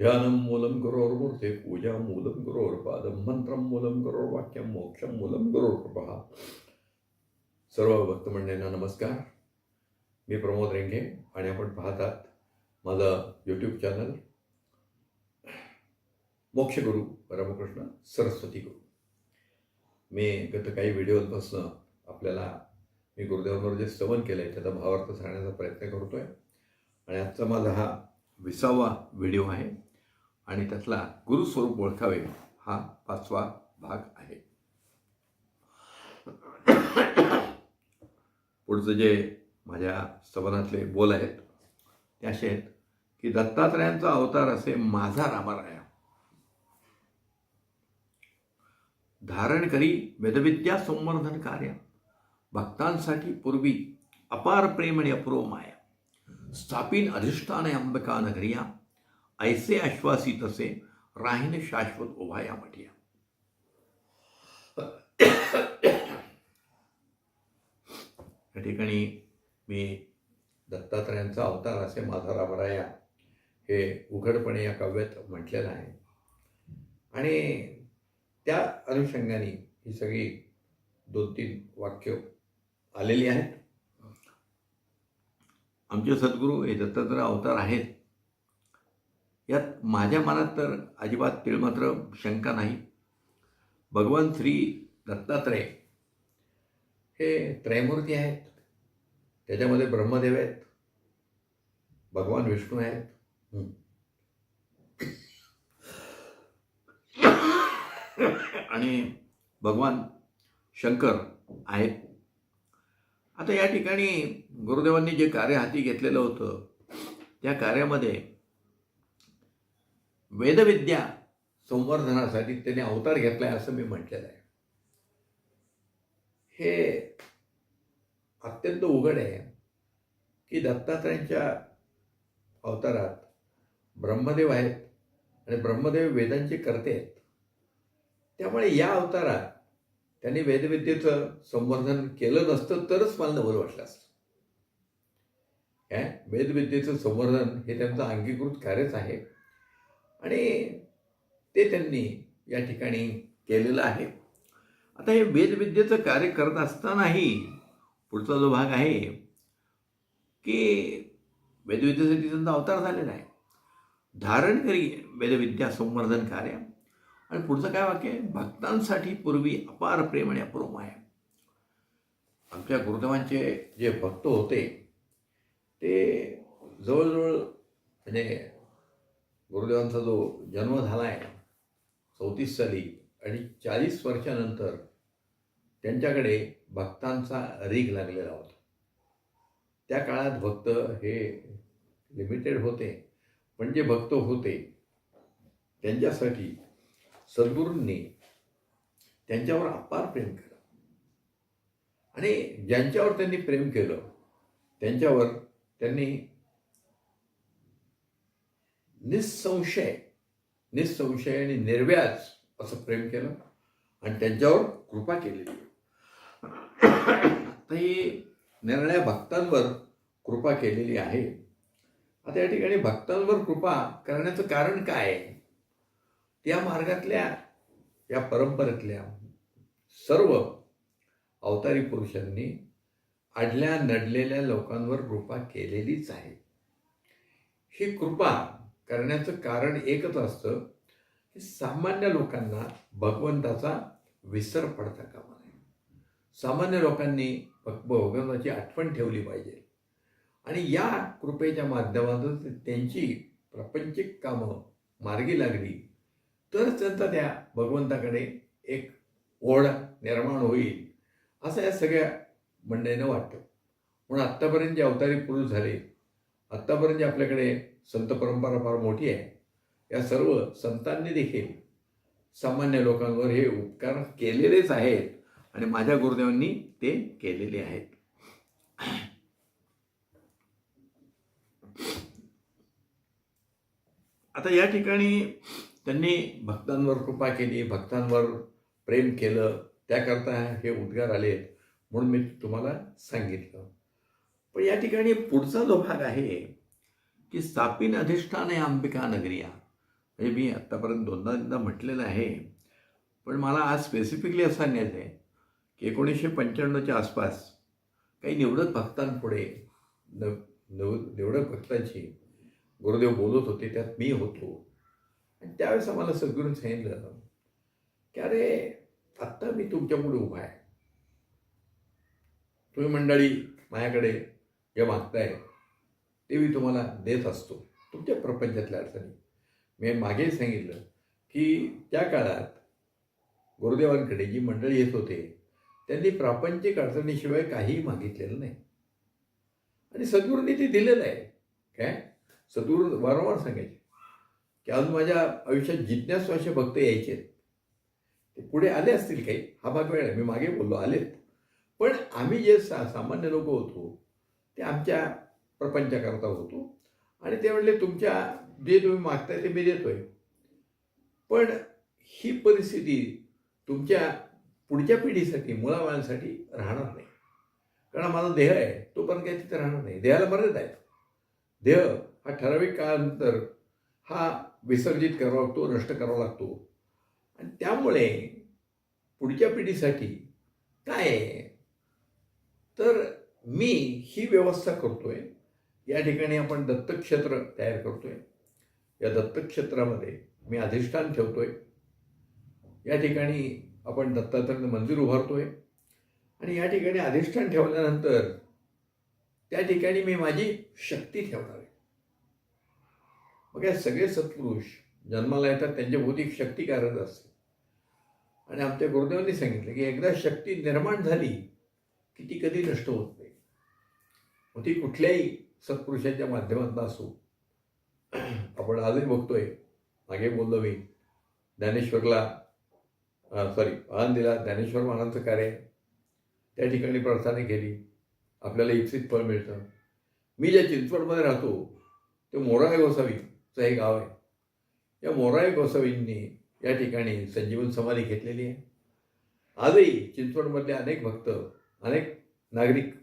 ध्यानं मूलं गुरोर्मूर्ते पूजा मूलं गुरोर्पादं मंत्रं मूलं गुरोर्वाक्यं मोक्षं मूलं गुरोर्कृपा सर्व भक्तमंडळींना नमस्कार मी प्रमोद रेंगे आणि आपण पाहतात माझं यूट्यूब चॅनल मोक्षगुरू रामकृष्ण सरस्वती गुरु मी गत काही व्हिडिओपासून आपल्याला मी गुरुदेवांवर जे सवन केलं आहे त्याचा भावार्थ सांगण्याचा प्रयत्न करतो आहे आणि आजचा माझा हा विसावा व्हिडिओ आहे आणि त्यातला गुरुस्वरूप ओळखावे हा पाचवा भाग आहे. पुढचं जे माझ्या स्तवनातले बोल आहेत ते असे आहेत की दत्तात्रयांचा अवतार असे माझा रामाराया. धारण करी वेदविद्या संवर्धन कार्य. भक्तांसाठी पूर्वी अपार प्रेम आणि अपूर्व माया. स्थापिन अधिष्ठाने अंबिका नगरिया ऐसे आश्वासी तसे राहीन शाश्वत उभाया मठिया या ठिकाणी मी दत्तात्रयांचा अवतार असे माझा राबराया हे उघडपणे या काव्यात म्हटलेलं आहे. आणि त्या अनुषंगाने ही सगळी दोन तीन वाक्य आलेली आहेत. आमचे सद्गुरू हे दत्तात्रय अवतार आहेत. यात माझ्या मनात तर अजिबात तिळमात्र शंका नाही. भगवान श्री दत्तात्रय हे त्रयमूर्ती आहेत. त्याच्यामध्ये ब्रह्मदेव आहेत. भगवान विष्णू आहेत. आणि भगवान शंकर आहेत. आता या ठिकाणी गुरुदेवांनी जे कार्य हाती घेतलेलं होतं त्या कार्यामध्ये वेदविद्या संवर्धनासाठी त्याने अवतार घेतलाय असं मी म्हटलेलं आहे. हे अत्यंत उघड आहे की दत्तात्रयांच्या अवतारात ब्रह्मदेव आहेत आणि ब्रह्मदेव वेदांचे करते आहेत. त्यामुळे या अवतारात त्यांनी वेदविद्येचं संवर्धन केलं नसतं तरच मला नवल वाटलं असतं. काय वेदविद्येचं संवर्धन हे त्यांचं अंगीकृत कार्यच आहे. आणि ते त्यांनी या ठिकाणी केलेलं आहे. आता हे वेदविद्येचं कार्य करत असतानाही पुढचा जो भाग आहे की वेदविद्येसाठी त्यांचा अवतार झालेला आहे. धारण करी वेदविद्या संवर्धन कार्य. आणि पुढचं काय वाक्य आहे? भक्तांसाठी पूर्वी अपार प्रेम आणि अप्रोम आहे. आमच्या गुरुदेवांचे जे भक्त होते ते जवळजवळ म्हणजे गुरुदेवांचा जो जन्म झाला आहे चौतीस साली आणि चाळीस वर्षानंतर त्यांच्याकडे भक्तांचा रीग लागलेला होता. त्या काळात भक्त हे लिमिटेड होते पण जे भक्त होते त्यांच्यासाठी सद्गुरूंनी त्यांच्यावर अपार प्रेम केलं. आणि ज्यांच्यावर त्यांनी प्रेम केलं त्यांच्यावर त्यांनी निसंशय. निसंशय आणि निर्व्याज असं प्रेम केलं आणि त्यांच्यावर कृपा केलेली आता ही निर्णया भक्तांवर कृपा केलेली आहे. आता या ठिकाणी भक्तांवर कृपा करण्याचं कारण काय? आहे त्या मार्गातल्या या परंपरेतल्या सर्व अवतारी पुरुषांनी अडल्या नडलेल्या लोकांवर कृपा केलेलीच आहे. ही कृपा करण्याचं कारण एकच असतं की सामान्य लोकांना भगवंताचा विसर पडता कामा नये. सामान्य लोकांनी भगवंताची आठवण ठेवली पाहिजे. आणि या कृपेच्या माध्यमातून त्यांची प्रापंचिक कामं मार्गी लागली तरच त्यांचा त्या भगवंताकडे एक ओढ निर्माण होईल असं या सगळ्या मंडळीनं वाटतं. म्हणून आत्तापर्यंत जे अवतारी पुरुष झाले आत्तापर्यंत जे आपल्याकडे संत परंपरा फार मोठी आहे. या सर्व संतांनी देखील सामान्य लोकांवर हे उपकार केलेलेच आहेत आणि माझ्या गुरुदेवांनी ते केलेले आहेत. आता या ठिकाणी त्यांनी भक्तांवर कृपा केली भक्तांवर प्रेम केलं त्याकरता हे उद्गार आले म्हणून मी तुम्हाला सांगितलं. पण या ठिकाणी पुढचा जो भाग आहे की स्थापिन आहे अंबिका नगरिया. म्हणजे मी आत्तापर्यंत दोनदा तीनदा म्हटलेलं आहे पण मला आज स्पेसिफिकली असं सांगायचं आहे की एकोणीसशे पंच्याण्णवच्या आसपास काही निवडक भक्तांपुढे न नव निवडक भक्तांची गुरुदेव बोलत होते त्यात मी होतो. आणि त्यावेळेस आम्हाला सद्गुरूंनी सांगितलं की अरे आत्ता मी तुमच्यापुढे उभा आहे. तुम्ही मंडळी माझ्याकडे जे मागताय ते मी तुम्हाला देत असतो. तुमच्या प्रपंचातल्या अडचणी. मी मागे सांगितलं की त्या काळात गुरुदेवांकडे जी मंडळी येत होते. त्यांनी प्रापंचिक अडचणीशिवाय काहीही मागितलेलं नाही. आणि सद्गुरूंनी ते दिलेलं आहे. काय? सद्गुरू वारंवार सांगायचे की अजून माझ्या आयुष्यात जिज्ञासू असे भक्त यायचे. ते पुढे आले असतील काही? हा भाग वेळ आहे. मी मागे बोललो आलेत. पण आम्ही जे सा सामान्य लोक होतो ते आमच्या प्रपंचाकरता होतो. आणि ते म्हणले तुमच्या जे तुम्ही मागताय ते मी देतोय. पण ही परिस्थिती तुमच्या पुढच्या पिढीसाठी मुलाबाळांसाठी राहणार नाही. कारण माझा देह आहे तो पण काही तिथे राहणार नाही. देहाला मर्यादा आहे देह हा ठराविक काळानंतर हा विसर्जित करावा लागतो नष्ट करावा लागतो. आणि त्यामुळे पुढच्या पिढीसाठी काय आहे? तर मी ही व्यवस्था करतोय. या ठिकाणी आपण दत्तक्षेत्र तयार करतो आहे या दत्तक्षेत्रामध्ये मी अधिष्ठान आहे या ठिकाणी आपण दत्तात्रय मंदिर उभारतो आहे आणि या ठिकाणी अधिष्ठान ठेवल्यानंतर त्या ठिकाणी मी माझी शक्ती ठेवणार आहे. मग या सगळे सत्पुरुष जन्माला येतात त्यांच्या भौतिक शक्ती कार्यरत असते. आणि आमच्या गुरुदेवांनी सांगितलं की एकदा शक्ती निर्माण झाली की ती कधी नष्ट होत नाही. मग ती कुठल्याही सत्पुरुषाच्या माध्यमातून असो. आपण आजही बघतोय मागे बोललो मी ज्ञानेश्वरला सॉरी आळंदीला ज्ञानेश्वर महाराजांचं कार्य त्या ठिकाणी प्रार्थना केली. आपल्याला इप्सित फळ मिळतं. मी ज्या चिंचवडमध्ये राहतो ते मोराय गोसावीचं हे गाव आहे. या मोराय गोसावींनी या ठिकाणी संजीवन समाधी घेतलेली आहे. आजही चिंचवडमधले अनेक भक्त अनेक नागरिक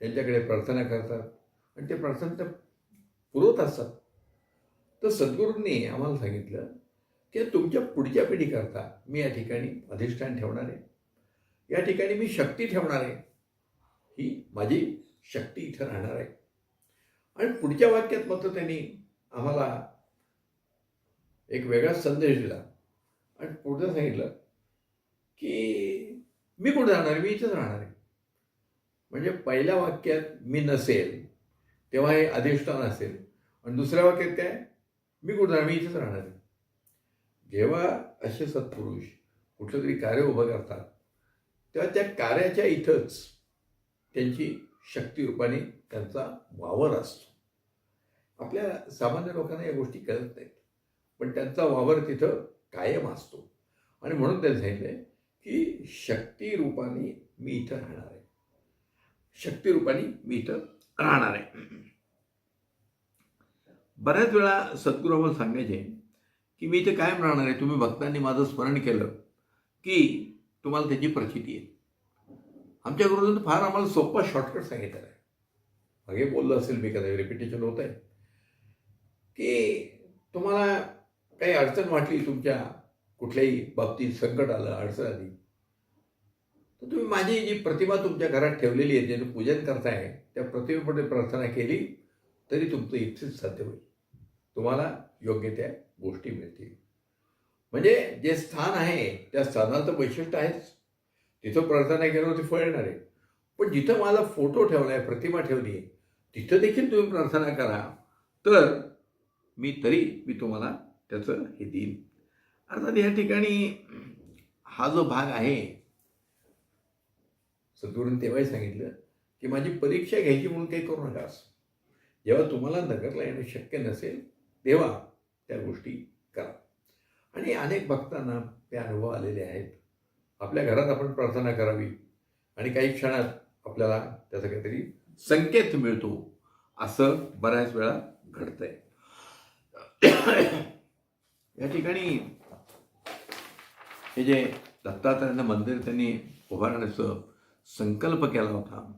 त्यांच्याकडे प्रार्थना करतात. आणि ते प्रार्थना त्या पुरवत असतात. तर सद्गुरूंनी आम्हाला सांगितलं की तुमच्या पुढच्या पिढीकरता मी या ठिकाणी अधिष्ठान ठेवणार आहे. या ठिकाणी मी शक्ती ठेवणार आहे. ही माझी शक्ती इथं राहणार आहे. आणि पुढच्या वाक्यात मात्र त्यांनी आम्हाला एक वेगळा संदेश दिला. आणि पुढचं सांगितलं की मी कुठं राहणार आहे? मी इथंच राहणार आहे. म्हणजे पहिल्या वाक्यात मी नसेल तेव्हा हे अधिष्ठान असेल. आणि दुसऱ्या वाक्यात काय? मी कुठं राहणार मी इथंच राहणार आहे. जेव्हा असे सत्पुरुष कुठलं तरी कार्य उभं करतात तेव्हा त्या कार्याच्या इथंच त्यांची शक्तिरूपाने त्यांचा वावर असतो. आपल्या सामान्य लोकांना या गोष्टी कळत नाहीत पण त्यांचा वावर तिथं कायम असतो. आणि म्हणून त्यांनी सांगितलं की शक्तिरूपाने मी इथं राहणार आहे. शक्तिरूपाने मी इथं राहणार आहे. बऱ्याच वेळा सद्गुरू आम्हाला सांगायचे की मी इथे कायम राहणार आहे. तुम्ही भक्तांनी माझं स्मरण केलं की तुम्हाला त्याची प्रचिती येईल आमच्या गुरुजींनी फार आम्हाला सोपा शॉर्टकट सांगितलेला आहे. मागे बोललं असेल मी कदा रिपिटेशन होत आहे की तुम्हाला काही अडचण वाटली तुमच्या कुठल्याही बाबतीत संकट आलं अडचण आली तर तुम्ही माझी जी प्रतिमा तुमच्या घरात ठेवलेली आहे ज्याने पूजन करताय त्या प्रतिमेपुढे प्रार्थना केली तरी तुमचं इच्छित साध्य होईल. तुम्हाला योग्य त्या गोष्टी मिळतील. म्हणजे जे स्थान आहे त्या स्थानाचं वैशिष्ट्य आहेच. तिथं प्रार्थना केल्यावर ते फळ येणार आहे. पण जिथं माझा फोटो ठेवला आहे प्रतिमा ठेवली आहे तिथं देखील तुम्ही प्रार्थना करा. तर मी तरी मी तुम्हाला त्याचं हे देईन. अर्थात या ठिकाणी हा जो भाग आहे सद्गुरूंनी तेव्हाही सांगितलं की माझी परीक्षा घ्यायची म्हणून काही करू नकास जेव्हा तुम्हाला नगरला येणं शक्य नसेल तेव्हा त्या गोष्टी करा. आणि अनेक भक्तांना ते अनुभव आलेले आहेत. आपल्या घरात आपण प्रार्थना करावी. आणि काही क्षणात आपल्याला त्याचा काहीतरी संकेत मिळतो. असं बऱ्याच वेळा घडतंय. या ठिकाणी हे जे दत्तात्रयाचं मंदिर त्यांनी उभारण्याचं संकल्प केला होता.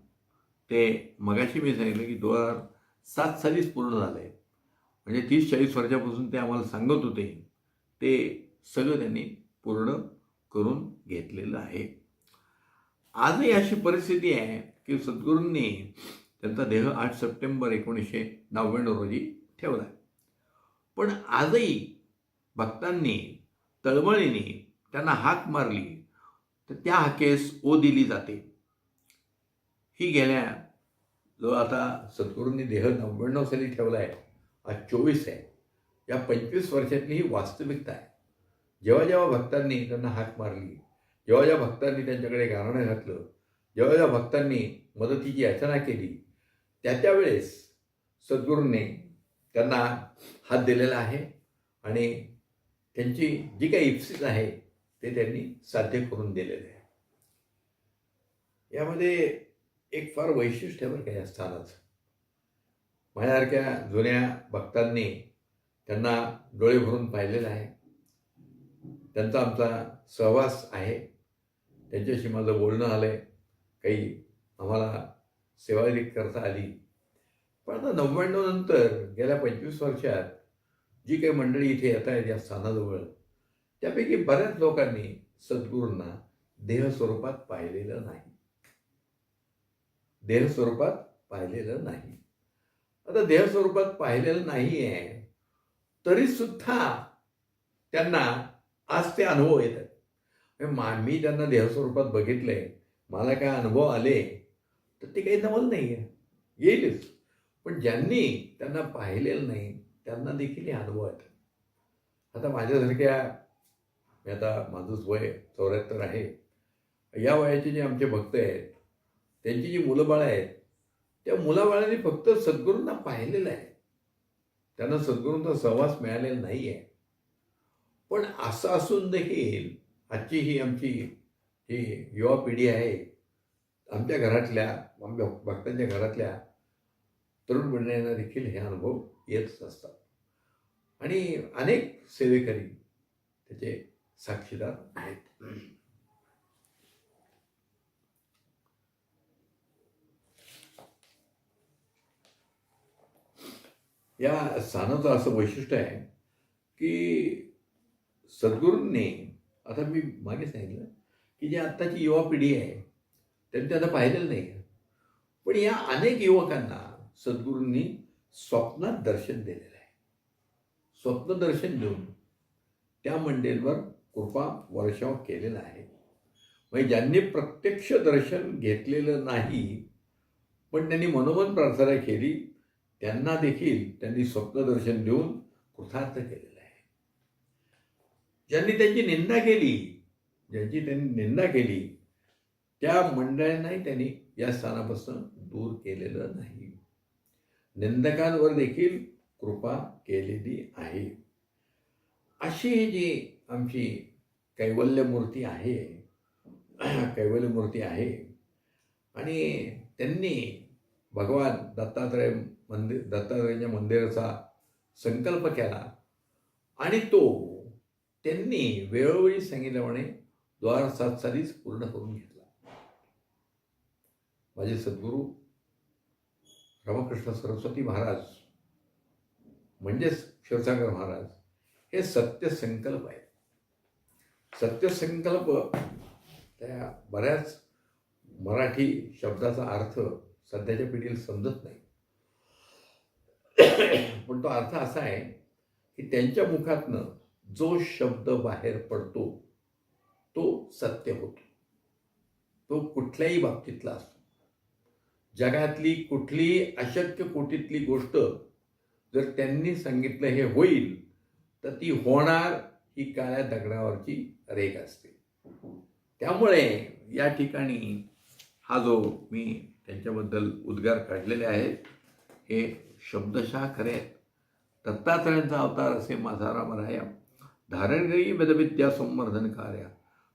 ते मगाशी मी सांगितलं की दोन हजार सात सालीच पूर्ण झालं आहे म्हणजे तीस चाळीस वर्षापासून ते आम्हाला सांगत होते. ते सगळं त्यांनी पूर्ण करून घेतलेलं आहे. आजही अशी परिस्थिती आहे की सद्गुरूंनी त्यांचा देह आठ सप्टेंबर एकोणीसशे नव्याण्णव रोजी ठेवला. पण आजही भक्तांनी तळमळीने त्यांना हाक मारली तर त्या हाकेस ओ दिली जाते. ही गेल्या. जो आता सद्गुरूंनी देह नव्याण्णव साली ठेवला आहे आज चोवीस आहे. या पंचवीस वर्षातली ही वास्तविकता आहे. जेव्हा जेव्हा भक्तांनी त्यांना हाक मारली जेव्हा ज्या भक्तांनी त्यांच्याकडे गाणं घातलं जेव्हा ज्या भक्तांनी मदतीची याचना केली त्या त्यावेळेस सद्गुरूंनी त्यांना हात दिलेला आहे आणि त्यांची जी काही इप्सिस आहे ते त्यांनी साध्य करून दिलेले आहे. यामध्ये एक फार वैशिष्ट्य बरं का या स्थानाचं. माझ्यासारख्या जुन्या भक्तांनी त्यांना डोळे भरून पाहिलेलं आहे. त्यांचा आमचा सहवास आहे. त्यांच्याशी माझं बोलणं आलं आहे काही आम्हाला सेवारी करता आली. पण आता नव्याण्णव नंतर गेल्या पंचवीस वर्षात जी काही मंडळी इथे येत आहेत या स्थानाजवळ त्यापैकी बऱ्याच लोकांनी सद्गुरूंना देह स्वरूपात पाहिलेलं नाही. देह स्वरूपात पाहिलेलं नाही. आता देह स्वरूपात पाहिलेलं नाही आहे तरी सुद्धा त्यांना आज ते अनुभव येतात. म्हणजे मा मी त्यांना देह स्वरूपात बघितलंय मला काय अनुभव आले तर ते काही नवल नाही आहे येईलच. पण ज्यांनी त्यांना पाहिलेलं नाही त्यांना देखील हे अनुभव येतात. आता माझ्यासारख्या मी आता माझंच वय चौऱ्याहत्तर आहे. या वयाचे जे आमचे भक्त आहेत त्यांची जी मुलंबाळं आहेत त्या मुलाबाळांनी फक्त सद्गुरूंना पाहिलेलं आहे. त्यांना सद्गुरूंचा सहवास मिळालेला नाही आहे पण असं असून देखील आजची ही आमची ही युवा पिढी आहे आमच्या घरातल्या आमच्या भक्तांच्या घरातल्या तरुण मंडळींना देखील हे अनुभव येतच असतात. आणि अनेक सेवेकरी त्याचे साक्षीदार आहेत. या स्थानाचं असं वैशिष्ट्य आहे की सद्गुरूंनी आता मी मागे सांगितलं की जी आत्ताची युवा पिढी आहे त्यांनी आता पाहिलेलं नाही पण या अनेक युवकांना सद्गुरूंनी स्वप्नात दर्शन दिलेलं आहे. स्वप्न दर्शन देऊन त्या मंडळींवर कृपा वर्षाव केलेला आहे. म्हणजे ज्यांनी प्रत्यक्ष दर्शन घेतलेलं नाही पण त्यांनी मनोमन प्रार्थना केली त्यांना देखील त्यांनी स्वप्नदर्शन देऊन कृतार्थ केलेलं आहे. ज्यांनी त्यांची निंदा केली ज्यांची त्यांनी निंदा केली त्या मंडळींनाही त्यांनी या स्थानापासून दूर केलेलं नाही. निंदकांवर देखील कृपा केलेली आहे. अशी जी आमची कैवल्य मूर्ती आहे कैवल्य मूर्ती आहे आणि त्यांनी भगवान दत्तात्रय मंदिर दत्तात्रयाच्या मंदिराचा संकल्प केला. आणि तो त्यांनी वेळोवेळी सांगितल्याप्रमाणे द्वार सात सालीच पूर्ण करून घेतला. माझे सद्गुरू रामकृष्ण सरस्वती महाराज म्हणजेच शिवसागर महाराज हे सत्यसंकल्प आहेत. सत्यसंकल्प त्या बऱ्याच मराठी शब्दाचा अर्थ सध्याच्या पिढीला समजत नाही. पण तो अर्थ असा आहे की त्यांच्या मुखातनं जो शब्द बाहेर पडतो तो सत्य होतो. तो कुठल्याही बाबतीतला असतो. जगातली कुठलीही अशक्य कोटीतली गोष्ट जर त्यांनी सांगितलं हे होईल तर ती होणार ही काळ्या दगडावरची रेख असते. त्यामुळे या ठिकाणी हा जो मी त्यांच्याबद्दल उद्गार काढलेले आहेत हे शब्दशः खरे आहेत दत्तात्रयांचा अवतार असे माझारा मराया धारणगरी वेदविद्या संवर्धन कार्या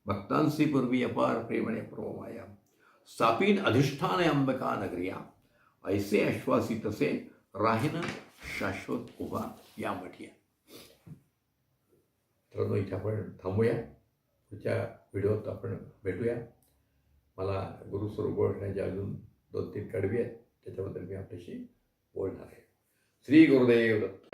भक्तांसी पूर्वी अपार प्रेमणे प्रोमाया स्थापीन अधिष्ठान अंबका नगरिया ऐसे आश्वासी तसे राहीन शाश्वत उभा या म्हटिया मित्रांनो इथे आपण थांबूया. पुढच्या व्हिडिओत आपण भेटूया. मला गुरुस्वरूप ओळखण्याच्या अजून दोन तीन कडवी आहेत. त्याच्याबद्दल मी आपल्याशी बोलणार आहे श्री गुरुदेव दत्त